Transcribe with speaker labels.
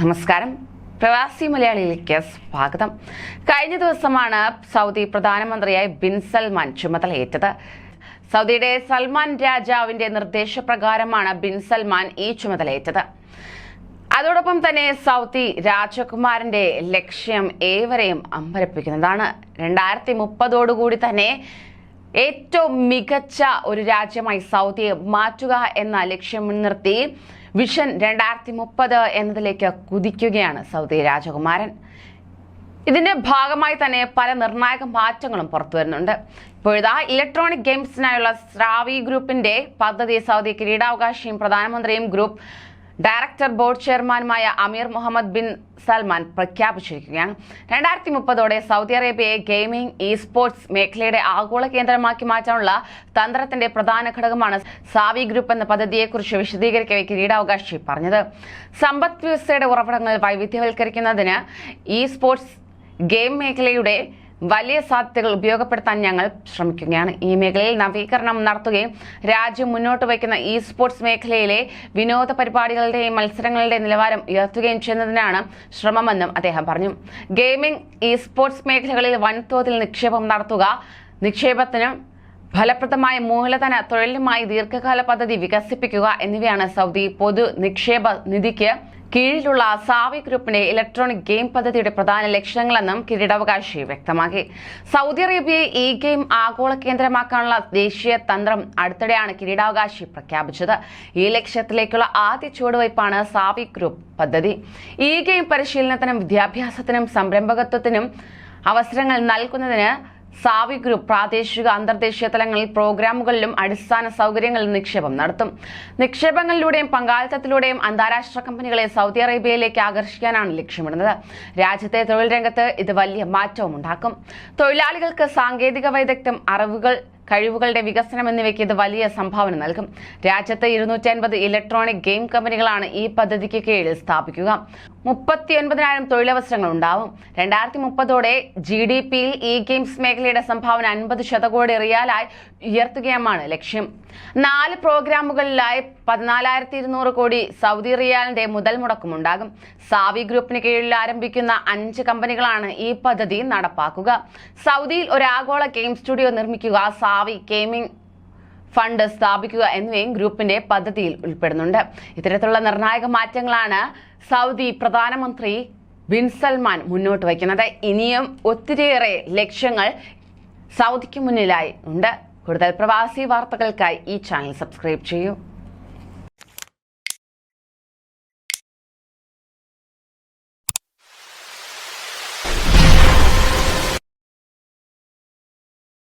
Speaker 1: നമസ്കാരം. പ്രവാസി മലയാളിയിലേക്ക് സ്വാഗതം. കഴിഞ്ഞ ദിവസമാണ് സൗദി പ്രധാനമന്ത്രിയായി ബിൻ സൽമാൻ ചുമതലയേറ്റത് സൗദിയുടെ സൽമാൻ രാജാവിന്റെ നിർദ്ദേശപ്രകാരമാണ് ബിൻ സൽമാൻ ഈ ചുമതലയേറ്റത് അതോടൊപ്പം തന്നെ സൗദി രാജകുമാരന്റെ ലക്ഷ്യം ഏവരെയും അമ്പരപ്പിക്കുന്നതാണ്. രണ്ടായിരത്തി മുപ്പതോടുകൂടി തന്നെ ഏറ്റവും മികച്ച ഒരു രാജ്യമായി സൗദിയെ മാറ്റുക എന്ന ലക്ഷ്യം മുൻനിർത്തി വിഷൻ രണ്ടായിരത്തി മുപ്പത് എന്നതിലേക്ക് കുതിക്കുകയാണ് സൗദി രാജകുമാരൻ. ഇതിന്റെ ഭാഗമായി തന്നെ പല നിർണായക മാറ്റങ്ങളും പുറത്തു വരുന്നുണ്ട്. ഇലക്ട്രോണിക് ഗെയിംസിനായുള്ള സ്രാവി ഗ്രൂപ്പിന്റെ പദ്ധതി സൗദി കിരീടാവകാശിയും പ്രധാനമന്ത്രിയും ഗ്രൂപ്പ് ഡയറക്ടർ ബോർഡ് ചെയർമാനുമായ അമീർ മുഹമ്മദ് ബിൻ സൽമാൻ പ്രഖ്യാപിച്ചിരിക്കുകയാണ്. രണ്ടായിരത്തി മുപ്പതോടെ സൗദി അറേബ്യയെ ഗെയിമിംഗ് ഇ സ്പോർട്സ് മേഖലയുടെ ആഗോള കേന്ദ്രമാക്കി മാറ്റാനുള്ള തന്ത്രത്തിന്റെ പ്രധാന ഘടകമാണ് സാവി ഗ്രൂപ്പ് എന്ന പദ്ധതിയെക്കുറിച്ച് വിശദീകരിക്കവെ കിരീടാവകാശി പറഞ്ഞത്. സമ്പദ് വ്യവസ്ഥയുടെ ഉറവിടങ്ങൾ വൈവിധ്യവൽക്കരിക്കുന്നതിന് ഇ സ്പോർട്സ് ഗെയിം മേഖലയുടെ വലിയ സാധ്യതകൾ ഉപയോഗപ്പെടുത്താൻ ഞങ്ങൾ ശ്രമിക്കുകയാണ്. ഈ മേഖലയിൽ നവീകരണം നടത്തുകയും രാജ്യം മുന്നോട്ട് വയ്ക്കുന്ന ഇ സ്പോർട്സ് മേഖലയിലെ വിനോദ പരിപാടികളുടെയും മത്സരങ്ങളുടെയും നിലവാരം ഉയർത്തുകയും ചെയ്യുന്നതിനാണ് ശ്രമമെന്നും അദ്ദേഹം പറഞ്ഞു. ഗെയിമിംഗ് ഇ സ്പോർട്സ് മേഖലകളിൽ വൻതോതിൽ നിക്ഷേപം നടത്തുക നിക്ഷേപത്തിനും ഫലപ്രദമായ മൂലധന തൊഴിലുമായി ദീർഘകാല പദ്ധതി വികസിപ്പിക്കുക എന്നിവയാണ് സൗദി പൊതു നിക്ഷേപ നിധിക്ക് കീഴിലുള്ള സാവി ഗ്രൂപ്പിന്റെ ഇലക്ട്രോണിക് ഗെയിം പദ്ധതിയുടെ പ്രധാന ലക്ഷ്യങ്ങളെന്നും കിരീടാവകാശി വ്യക്തമാക്കി. സൗദി അറേബ്യയെ ഈ ഗെയിം ആഗോള കേന്ദ്രമാക്കാനുള്ള ദേശീയ തന്ത്രം അടുത്തിടെയാണ് കിരീടാവകാശി പ്രഖ്യാപിച്ചത്. ഈ ലക്ഷ്യത്തിലേക്കുള്ള ആദ്യ ചുവടുവയ്പാണ് സാവി ഗ്രൂപ്പ് പദ്ധതി. ഈ ഗെയിം പരിശീലനത്തിനും വിദ്യാഭ്യാസത്തിനും സംരംഭകത്വത്തിനും അവസരങ്ങൾ നൽകുന്നതിന് സാവി ഗ്രൂപ്പ് പ്രാദേശിക അന്തർദേശീയ തലങ്ങളിൽ പ്രോഗ്രാമുകളിലും അടിസ്ഥാന സൗകര്യങ്ങളിലും നിക്ഷേപം നടത്തും. നിക്ഷേപങ്ങളിലൂടെയും പങ്കാളിത്തത്തിലൂടെയും അന്താരാഷ്ട്ര കമ്പനികളെ സൗദി അറേബ്യയിലേക്ക് ആകർഷിക്കാനാണ് ലക്ഷ്യമിടുന്നത്. രാജ്യത്തെ തൊഴിൽ രംഗത്ത് ഇത് വലിയ മാറ്റവും ഉണ്ടാക്കും. തൊഴിലാളികൾക്ക് സാങ്കേതിക വൈദഗ്ധ്യം അറിവുകൾ കഴിവുകളുടെ വികസനം എന്നിവയ്ക്ക് ഇത് വലിയ സംഭാവന നൽകും. രാജ്യത്ത് ഇരുന്നൂറ്റി അൻപത് ഇലക്ട്രോണിക് ഗെയിം കമ്പനികളാണ് ഈ പദ്ധതിക്ക് കീഴിൽ സ്ഥാപിക്കുക. മുപ്പത്തി ഒൻപതിനായിരം തൊഴിലവസരങ്ങൾ ഉണ്ടാവും. രണ്ടായിരത്തി മുപ്പതോടെ ജി ഡി പിയിൽ ഈ ഗെയിംസ് മേഖലയുടെ സംഭാവന അൻപത് ശതകോടി റിയാലായി ഉയർത്തുകയുമാണ് ലക്ഷ്യം. നാല് പ്രോഗ്രാമുകളിലായി പതിനാലായിരത്തി ഇരുന്നൂറ് കോടി സൗദി റിയാലിന്റെ മുതൽ മുടക്കുമുണ്ടാകും. സാവി ഗ്രൂപ്പിന് കീഴിൽ ആരംഭിക്കുന്ന അഞ്ച് കമ്പനികളാണ് ഈ പദ്ധതി നടപ്പാക്കുക. സൗദിയിൽ ഒരു ആഗോള ഗെയിം സ്റ്റുഡിയോ നിർമ്മിക്കുക സാവി ഗെയിമിംഗ് ഫണ്ട് സ്ഥാപിക്കുക എന്നിവയും ഗ്രൂപ്പിന്റെ പദ്ധതിയിൽ ഉൾപ്പെടുന്നുണ്ട്. ഇത്തരത്തിലുള്ള നിർണായക മാറ്റങ്ങളാണ് സൗദി പ്രധാനമന്ത്രി ബിൻ സൽമാൻ മുന്നോട്ട് വയ്ക്കുന്നത്. ഇനിയും ഒത്തിരിയേറെ ലക്ഷ്യങ്ങൾ സൗദിക്ക് മുന്നിലായി ഉണ്ട്. കൂടുതൽ പ്രവാസി വാർത്തകൾക്കായി ഈ ചാനൽ സബ്സ്ക്രൈബ് ചെയ്യൂ.